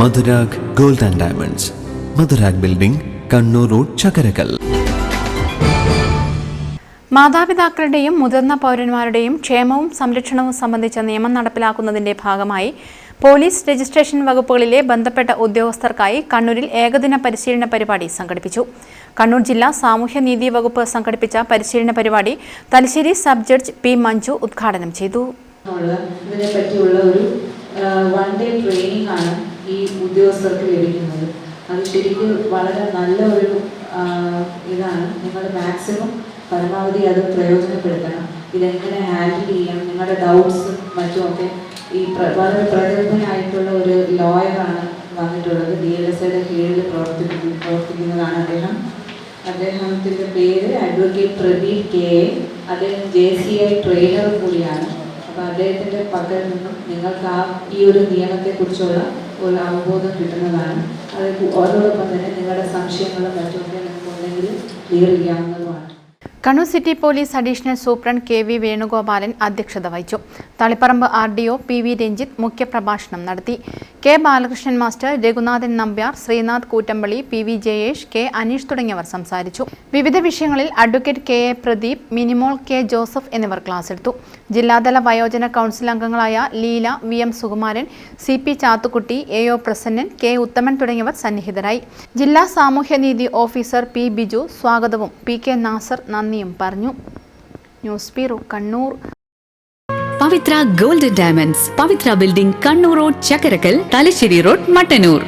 Madhurag gold and diamonds. Madhurag building Kannur road Chakkarakkal. മാതാപിതാക്കളുടെയും മുതിർന്ന പൗരന്മാരുടെയും ക്ഷേമവും സംരക്ഷണവും സംബന്ധിച്ച നിയമം നടപ്പിലാക്കുന്നതിന്റെ ഭാഗമായി പോലീസ് രജിസ്ട്രേഷൻ വകുപ്പുകളിലെ ബന്ധപ്പെട്ട ഉദ്യോഗസ്ഥർക്കായി കണ്ണൂരിൽ ഏകദിന പരിശീലന പരിപാടി സംഘടിപ്പിച്ചു. കണ്ണൂർ ജില്ലാ സാമൂഹ്യനീതി വകുപ്പ് സംഘടിപ്പിച്ച പരിശീലന പരിപാടി Thalassery sub judge P Manju ഉദ്ഘാടനം ചെയ്തു. ഇതിനെപ്പറ്റിയുള്ള ഇതിനെ പറ്റിയുള്ള ഒരു വൺ ഡേ ട്രെയിനിങ് ആണ് ഈ ഉദ്യോഗസ്ഥർക്ക് ലഭിക്കുന്നത്. അത് ശരിക്കും വളരെ നല്ല ഒരു ഇതാണ്. നിങ്ങൾ മാക്സിമം പരമാവധി അത് പ്രയോജനപ്പെടുത്തണം. ഇതെങ്ങനെ ഹാൻഡിൽ ചെയ്യാം നിങ്ങളുടെ ഡൗട്ട്സും മറ്റുമൊക്കെ ഈ വളരെ പ്രഗത്ഭനായിട്ടുള്ള ഒരു ലോയറാണ് വന്നിട്ടുള്ളത്. ഡി എൽ എസ് ഐയുടെ കീഴിൽ പ്രവർത്തിക്കുന്ന പ്രവർത്തിക്കുന്നതാണ് അദ്ദേഹം. അദ്ദേഹത്തിന്റെ പേര് അഡ്വക്കേറ്റ് പ്രദീപ് കെ. എ അദ്ദേഹം ജെ സി ഐ ട്രെയിനർ കൂടിയാണ്. അപ്പോൾ അദ്ദേഹത്തിന്റെ പക്കൽ നിന്നും നിങ്ങൾക്ക് ആ ഈ ഒരു നിയമത്തെക്കുറിച്ചുള്ള ഒരു അവബോധം കിട്ടുന്നതാണ്. അത് അതോടൊപ്പം തന്നെ നിങ്ങളുടെ സംശയങ്ങളും മറ്റുമൊക്കെ നിങ്ങൾക്ക് ഉണ്ടെങ്കിൽ clear ചെയ്യാവുന്നതുമാണ് Kannur city police additional superintendent K V Venugopalan അധ്യക്ഷത വഹിച്ചു. Taliparamba R D O P V Ranjith മുഖ്യപ്രഭാഷണം നടത്തി. K Balakrishnan master Raghunathan Nambiar Sreenath Koottampally P V Jayesh K Aneesh തുടങ്ങിയവർ സംസാരിച്ചു. വിവിധ വിഷയങ്ങളിൽ advocate K A Pradeep Minimol K Joseph എന്നിവർ class എടുത്തു ജില്ലാതല വയോജന കൗൺസിൽ അംഗങ്ങളായ Leela V M Sukumaran C P Chathukutty A O Prasannan K Uthaman തുടങ്ങിയവർ സന്നിഹിതരായി. ജില്ലാ സാമൂഹ്യനീതി ഓഫീസർ പി ബിജു സ്വാഗതവും പി കെ നാസർ നന്ദിയും പറഞ്ഞു. News bureau Kannur. Pavithra gold diamonds Pavithra building Kannur road Chakkarakkal Thalassery road Mattannur.